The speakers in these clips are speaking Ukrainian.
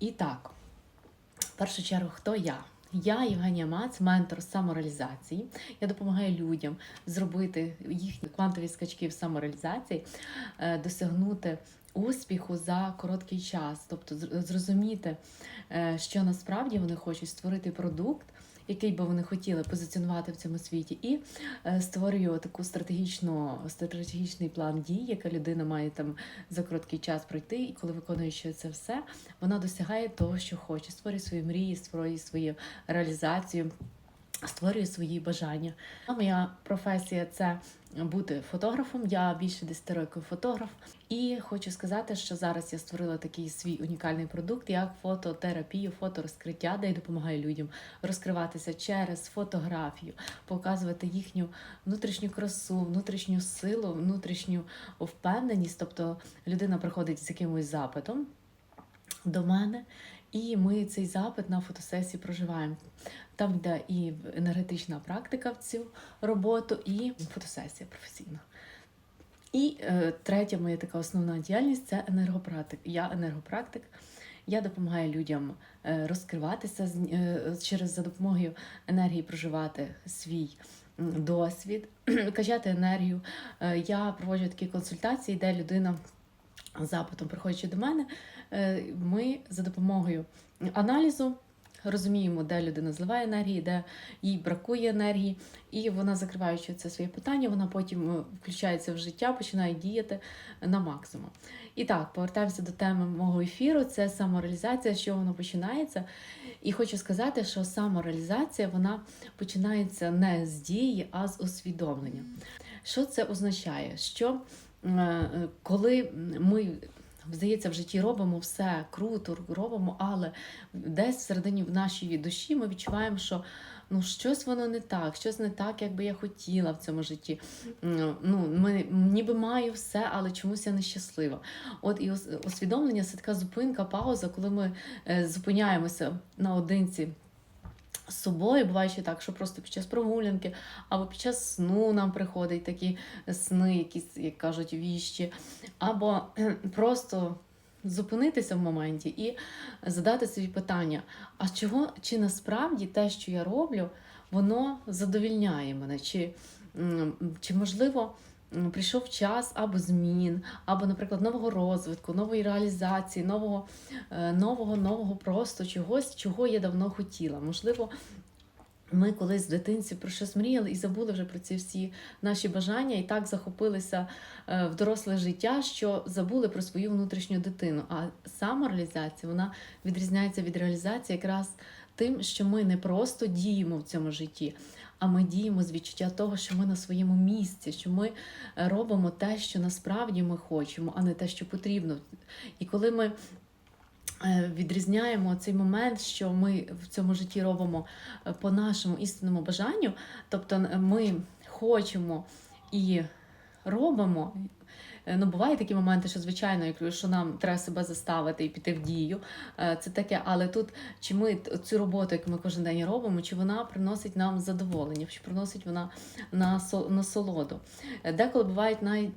І так, в першу чергу, хто я? Я Євгенія Мац, ментор самореалізації. Я допомагаю людям зробити їхні квантові скачки в самореалізації, е, досягнути успіху за короткий час, тобто зрозуміти, е, що насправді вони хочуть створити продукт. Який би вони хотіли позиціонувати в цьому світі, і е, створюю таку стратегічну стратегічний план дій, яка людина має там за короткий час пройти, і коли виконуючи це все, вона досягає того, що хоче, створює свої мрії, створює свою реалізацію, створює свої бажання. Моя професія це бути фотографом. Я більше 10 років фотограф, і хочу сказати, що зараз я створила такий свій унікальний продукт, як фототерапію, фоторозкриття, де я допомагаю людям розкриватися через фотографію, показувати їхню внутрішню красу, внутрішню силу, внутрішню впевненість. Тобто людина приходить з якимось запитом до мене, і ми цей запит на фотосесії проживаємо. Там йде і енергетична практика в цю роботу, і фотосесія професійна. І е, третя моя така основна діяльність це енергопрактик. Я енергопрактик. Я допомагаю людям е, розкриватися е, через за допомогою енергії проживати свій досвід, качати енергію. Е, Я проводжу такі консультації, де людина запитом, приходячи до мене, ми за допомогою аналізу розуміємо, де людина зливає енергії, де їй бракує енергії, і вона, закриваючи це своє питання, вона потім е, включається в життя, починає діяти на максимум. І так, повертаємося до теми мого ефіру. Це самореалізація, з чого воно починається. І хочу сказати, що самореалізація вона починається не з дії, а з усвідомлення. Що це означає? Що е, е, коли ми здається, в житті робимо все круто, робимо, але десь всередині в нашій душі ми відчуваємо, що ну щось воно не так, щось не так, як би я хотіла в цьому житті. Ну, ми ніби маю все, але чомусь я нещаслива. От і усвідомлення це така зупинка, пауза, коли ми е, зупиняємося наодинці. З собою буває ще так, що просто під час прогулянки або під час сну нам приходять такі сни, якісь, як кажуть, віщі, або просто зупинитися в моменті і задати собі питання: а чого чи насправді те, що я роблю, воно задовільняє мене? Чи, чи можливо прийшов час або змін, або, наприклад, нового розвитку, нової реалізації, нового, е, нового, нового просто чогось, чого я давно хотіла. Можливо, ми колись в дитинці про щось мріяли і забули вже про ці всі наші бажання, і так захопилися е, в доросле життя, що забули про свою внутрішню дитину. А самореалізація вона відрізняється від реалізації якраз тим, що ми не просто діємо в цьому житті, а ми діємо з відчуття того, що ми на своєму місці, що ми е, робимо те, що насправді ми хочемо, а не те, що потрібно. І коли ми е, відрізняємо цей момент, що ми в цьому житті робимо е, по нашому істинному бажанню, тобто ми хочемо і робимо. Е, Ну, бувають такі моменти, що звичайно, що нам треба себе заставити і піти в дію. Е, Це таке, але тут чи ми цю роботу, яку ми кожен день робимо, чи вона приносить нам задоволення, чи приносить вона насо- насолоду. Е, Деколи бувають навіть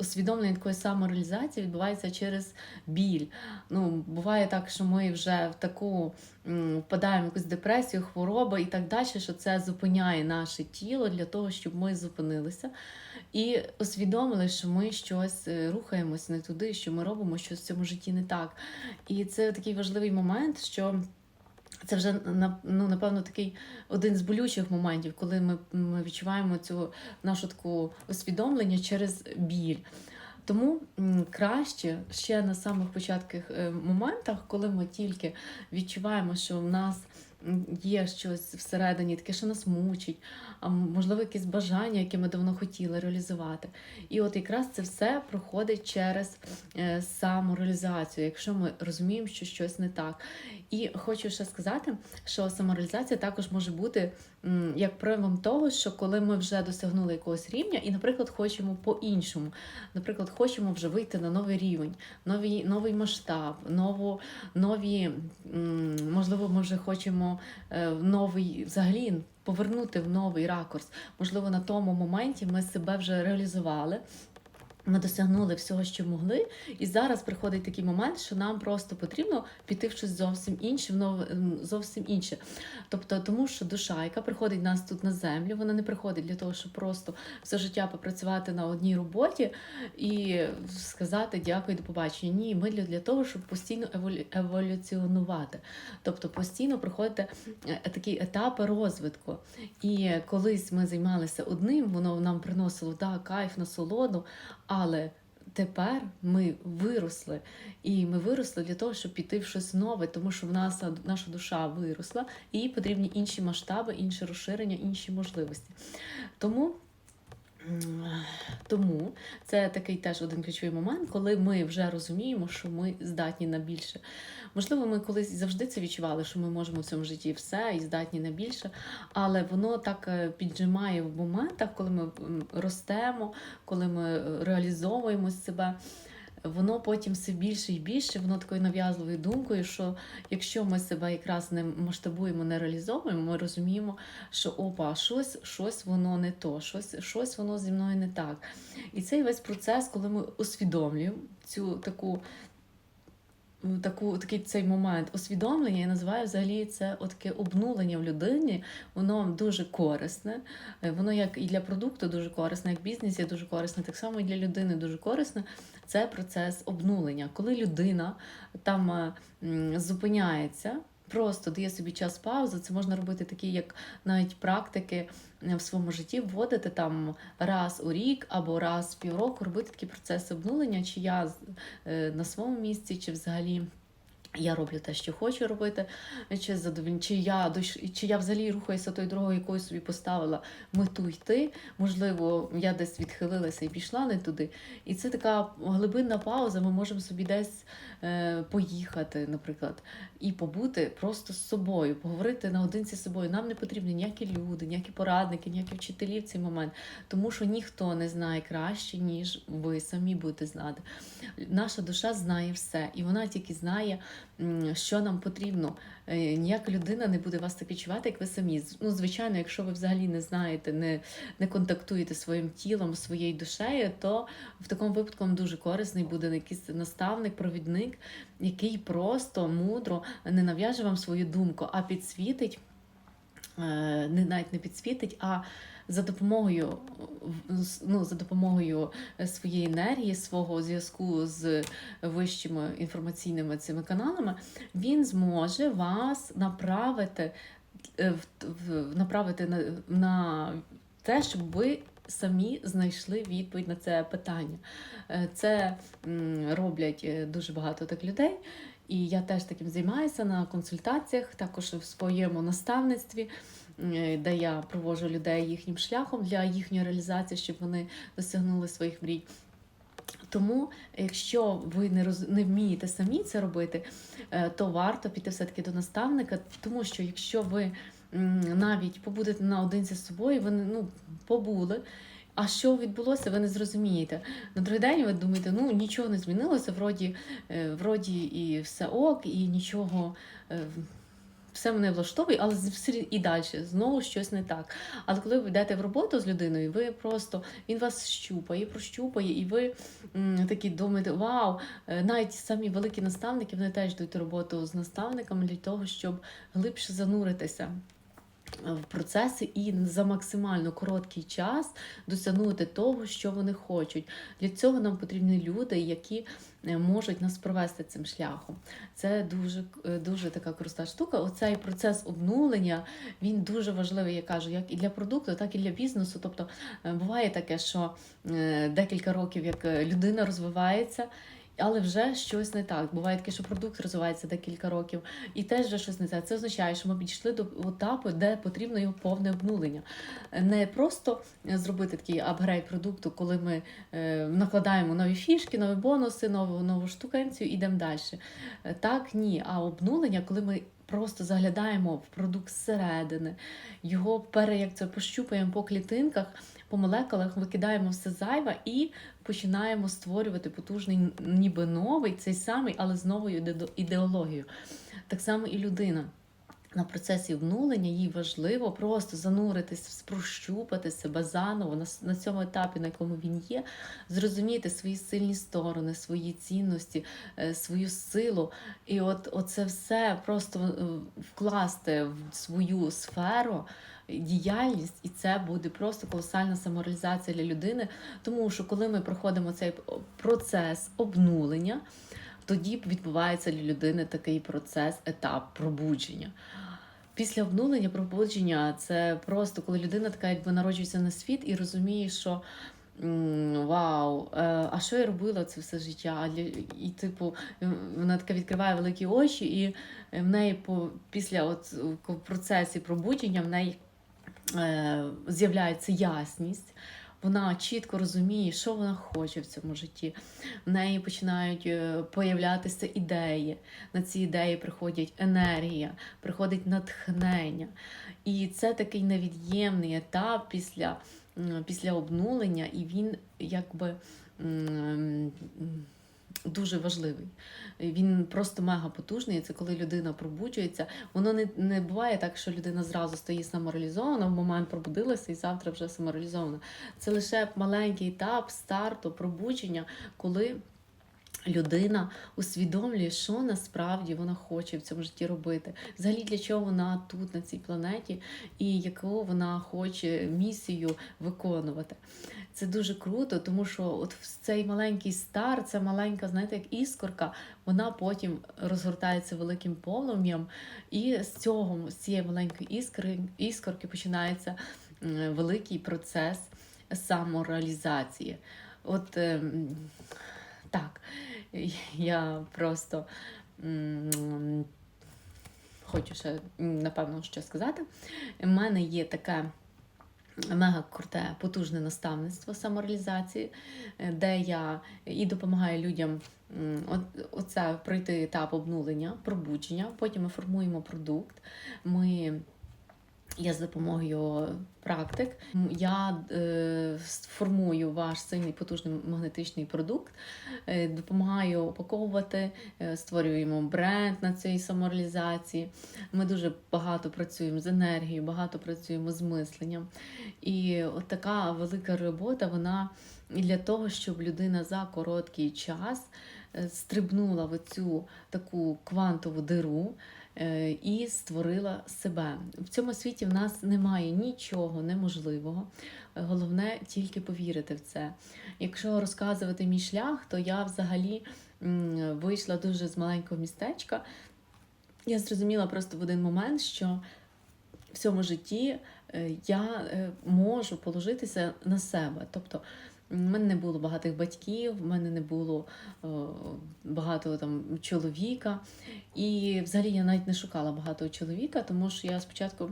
усвідомлення такої самореалізації відбувається через біль. Ну, буває так, що ми вже в таку впадаємо в якусь депресію, хвороби і так далі, що це зупиняє наше тіло для того, щоб ми зупинилися і усвідомили, що ми щось е, рухаємось не туди, що ми робимо щось в цьому житті не так. І це такий важливий момент, що. Це вже ну, напевно такий один з болючих моментів, коли ми, ми відчуваємо цю нашу таку усвідомлення через біль. Тому краще ще на самих початках е, моментах, коли ми тільки відчуваємо, що в нас є щось всередині, таке, що нас мучить, а можливо, якісь бажання, які ми давно хотіли реалізувати. І от якраз це все проходить через е, самореалізацію, якщо ми розуміємо, що щось не так. І хочу ще сказати, що самореалізація також може бути як проявом того, що коли ми вже досягнули якогось рівня, і, наприклад, хочемо по-іншому, наприклад, хочемо вже вийти на новий рівень, новий, новий масштаб, нову, нові, можливо, ми вже хочемо е, в новий взагалі. Повернути в новий ракурс. Можливо, на тому моменті ми себе вже реалізували, Ми досягнули всього, що могли, і зараз приходить такий момент, що нам просто потрібно піти в щось зовсім інше, в нове зовсім інше. Тобто, тому що душа, яка приходить нас тут на землю, вона не приходить для того, щоб просто все життя попрацювати на одній роботі і сказати дякую, до побачення. Ні, ми для, того, щоб постійно еволю- еволюціонувати, тобто постійно проходити е, такі етапи розвитку. І колись ми займалися одним, воно нам приносило да, кайф, насолоду. Але тепер ми виросли, і ми виросли для того, щоб піти в щось нове, тому що в нас наша душа виросла, і їй потрібні інші масштаби, інше розширення, інші можливості. Тому. Тому це такий теж один ключовий момент, коли ми вже розуміємо, що ми здатні на більше. Можливо, ми колись завжди це відчували, що ми можемо в цьому житті все і здатні на більше, але воно так е, піджимає в моментах, коли ми ростемо, коли ми е, реалізовуємо себе. Воно потім все більше і більше, воно такою нав'язливою думкою, що якщо ми себе якраз не масштабуємо, не реалізовуємо, ми розуміємо, що опа, щось, щось воно не то, щось, щось воно зі мною не так. І цей весь процес, коли ми усвідомлюємо цю таку. Таку, такий цей момент усвідомлення я називаю взагалі це от таке обнулення в людині. Воно дуже корисне. Е, Воно як і для продукту дуже корисне, як бізнесі дуже корисне, так само і для людини дуже корисне. Це процес обнулення. Коли людина там е, зупиняється, просто дає собі час паузи, це можна робити такі, як навіть практики е, в своєму житті, вводити там раз у рік або раз в півроку, робити такі процеси обнулення, чи я е, на своєму місці, чи взагалі. Я роблю те, що хочу робити, чи задоволь... чи я чи я взагалі рухаюся тою дорогою, якою собі поставила мету йти. Можливо, я десь відхилилася і пішла не туди. І це така глибинна пауза. Ми можемо собі десь е, поїхати, наприклад, і побути просто з собою, поговорити наодинці з собою. Нам не потрібні ніякі люди, ніякі порадники, ніякі вчителі в цей момент, тому що ніхто не знає краще, ніж ви самі будете знати. Наша душа знає все, і вона тільки знає, що нам потрібно. Е, Ніяка людина не буде вас так відчувати, як ви самі. Ну, звичайно, якщо ви взагалі не знаєте, не, не контактуєте своїм тілом, своєю душею, то в такому випадку вам дуже корисний буде якийсь наставник, провідник, який просто мудро не нав'яже вам свою думку, а підсвітить, е, не навіть не підсвітить, а за допомогою, ну, за допомогою своєї енергії, свого зв'язку з вищими інформаційними цими каналами, він зможе вас направити, е, в- направити на, на те, щоб ви самі знайшли відповідь на це питання. Е, Це роблять е, дуже багато так людей. І я теж таким займаюся на консультаціях, також в своєму наставництві, де я проводжу людей їхнім шляхом для їхньої реалізації, щоб вони досягнули своїх мрій. Тому, якщо ви не роз... не вмієте самі це робити, е, то варто піти все-таки до наставника, тому що якщо ви навіть побудете наодинці з собою, ви ну, побули. А що відбулося, ви не зрозумієте. На другий день ви думаєте, ну нічого не змінилося, вроді, е, вроді і все ок, і нічого. Все мене влаштовує, але і далі знову щось не так. Але коли ви йдете в роботу з людиною, ви просто він вас щупає, прощупає, і ви м, такі думаєте, вау, Е, навіть самі великі наставники вони теж йдуть роботу з наставниками для того, щоб глибше зануритися процеси і за максимально короткий час досягнути того, що вони хочуть. Для цього нам потрібні люди, які е, можуть нас провести цим шляхом. Це дуже, е, дуже така крута штука. Оцей процес обнулення він дуже важливий, я кажу, як і для продукту, так і для бізнесу. Тобто е, буває таке, що е, декілька років як е, людина розвивається. Але вже щось не так. Буває таке, що продукт розвивається декілька років, і теж вже щось не так. Це означає, що ми підійшли до етапу, де потрібно його повне обнулення. Не просто зробити такий апгрейд продукту, коли ми е, накладаємо нові фішки, нові бонуси, нову нову штукенцію і йдемо далі. Е, Так, ні. А обнулення, коли ми просто заглядаємо в продукт зсередини, його пере, як це пощупаємо по клітинках, по молекулах, викидаємо все зайве і починаємо створювати потужний, ніби новий, цей самий, але з новою ідеологією. Так само і людина. на процесі обнулення їй важливо просто зануритись, прощупати себе заново на, на цьому етапі, на якому він є, зрозуміти свої сильні сторони, свої цінності, е, свою силу. І от оце все просто е, вкласти в свою сферу. Діяльність, і це буде просто колосальна самореалізація для людини, тому що коли ми проходимо цей процес обнулення, тоді відбувається для людини такий процес, етап пробудження. Після обнулення пробудження це просто коли людина така якби народжується на світ і розуміє, що вау, е, а що я робила це все життя? І, типу, вона така відкриває великі очі, і в неї по після от в процесі пробудження в неї з'являється ясність. Вона чітко розуміє, що вона хоче в цьому житті. В неї починають е, появлятися ідеї. На ці ідеї приходять енергія, приходить натхнення. І це такий невід'ємний етап після, після обнулення, і він якби. Дуже важливий. Він просто мега потужний. Це коли людина пробуджується. Воно не, не буває так, що людина зразу стає самореалізована, в момент пробудилася і завтра вже самореалізована. Це лише маленький етап старту, пробудження, коли людина усвідомлює, що насправді вона хоче в цьому житті робити. Взагалі для чого вона тут, на цій планеті, і яку вона хоче місію виконувати. Це дуже круто, тому що от цей маленький старт, ця маленька, знаєте, як іскорка, вона потім розгортається великим полум'ям, і з цього, з цієї маленької іскри, іскорки починається великий процес самореалізації. От ем, так, я просто хочу ще, напевно, що сказати. У мене є таке мега круте, потужне наставництво самореалізації, де я і допомагаю людям оце пройти етап обнулення, пробудження. Потім ми формуємо продукт. Ми я з допомогою практик я е, формую ваш сильний потужний магнетичний продукт, е, допомагаю упаковувати, е, створюємо бренд на цій самореалізації. Ми дуже багато працюємо з енергією, багато працюємо з мисленням. І от така велика робота, вона для того, щоб людина за короткий час е, стрибнула в цю таку квантову диру і створила себе. В цьому світі в нас немає нічого неможливого. Головне тільки повірити в це. Якщо розказувати мій шлях, то я взагалі вийшла дуже з маленького містечка. Я зрозуміла просто в один момент, що в цьому житті е, я е, можу положитися на себе. Тобто в мене не було багатих батьків, в мене не було е, багато там чоловіка. І взагалі я навіть не шукала багатого чоловіка, тому що я спочатку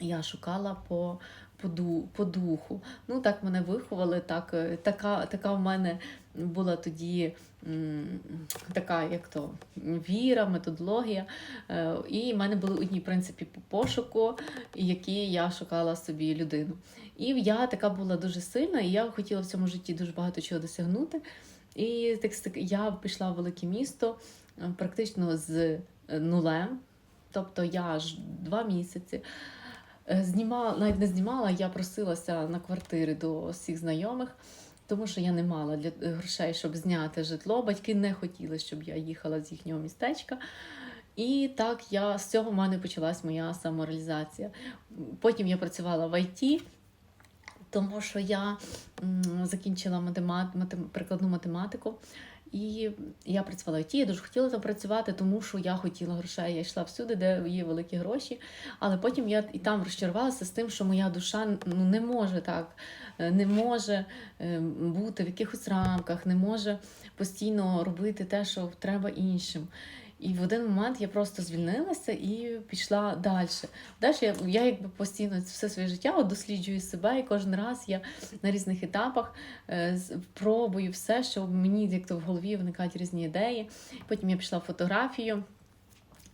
я шукала по, по, ду, по духу. Ну, так мене виховали, так, е, така, така в мене була тоді така, як то, віра, методологія. Е, І в мене були одні в принципі по пошуку, які я шукала собі людину. І я така була дуже сильна, і я хотіла в цьому житті дуже багато чого досягнути. І так, я пішла в велике місто е, практично з е, нулем. Тобто я ж два місяці е, знімала, навіть не знімала, я просилася на квартири до всіх знайомих, тому що я не мала для грошей, щоб зняти житло. Батьки не хотіли, щоб я їхала з їхнього містечка. І так я з цього в мене почалась моя самореалізація. Потім я працювала в ІТ, тому що я закінчила математ, матем, прикладну математику. І я працювала в ІТ, я дуже хотіла там працювати, тому що я хотіла грошей. Я йшла всюди, де є великі гроші. Але потім я і там розчарувалася з тим, що моя душа ну, не може так, е, не може е, бути в якихось рамках, не може постійно робити те, що треба іншим. І в один момент я просто звільнилася і пішла далі. Далі я, я якби постійно все своє життя досліджую себе, і кожен раз я на різних етапах е, пробую все, що мені як то в голові виникають різні ідеї. Потім я пішла в фотографію.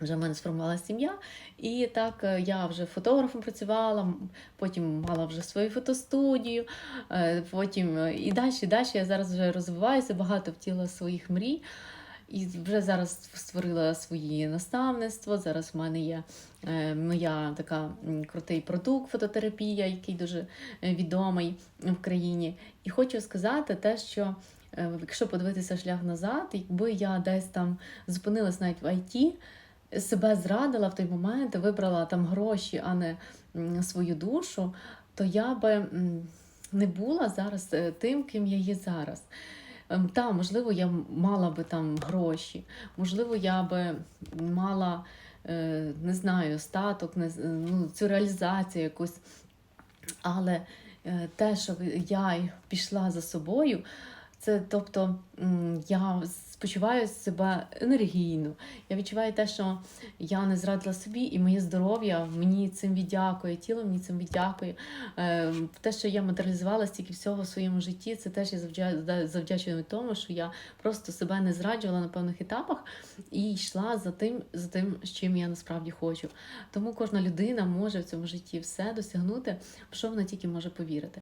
Вже в мене сформувалася сім'я, і так е, я вже фотографом працювала, потім мала вже свою фотостудію, е, потім е, і далі, і далі я зараз вже розвиваюся, багато втіла своїх мрій. І вже зараз створила свої наставництво. Зараз в мене є е, моя така крутий продукт фототерапія, який дуже е, відомий в країні. І хочу сказати те, що е, якщо подивитися шлях назад, якби я десь там зупинилась навіть в ІТ, себе зрадила в той момент, вибрала там гроші, а не свою душу, то я би не була зараз тим, ким я є зараз. Ем, Та, можливо, я мала би там гроші, можливо, я би мала, е, не знаю, статок, ну, цю реалізацію якусь. Але е, те, що я пішла за собою, це тобто я почуваю себе енергійно. Я відчуваю те, що я не зрадила собі, і моє здоров'я мені цим віддякує, тіло мені цим віддякує. Е, Те, що я матеріалізувала стільки всього в своєму житті, це теж я завдя- завдячую тому, що я просто себе не зраджувала на певних етапах і йшла за тим, за тим, з чим я насправді хочу. Тому кожна людина може в цьому житті все досягнути, в що вона тільки може повірити.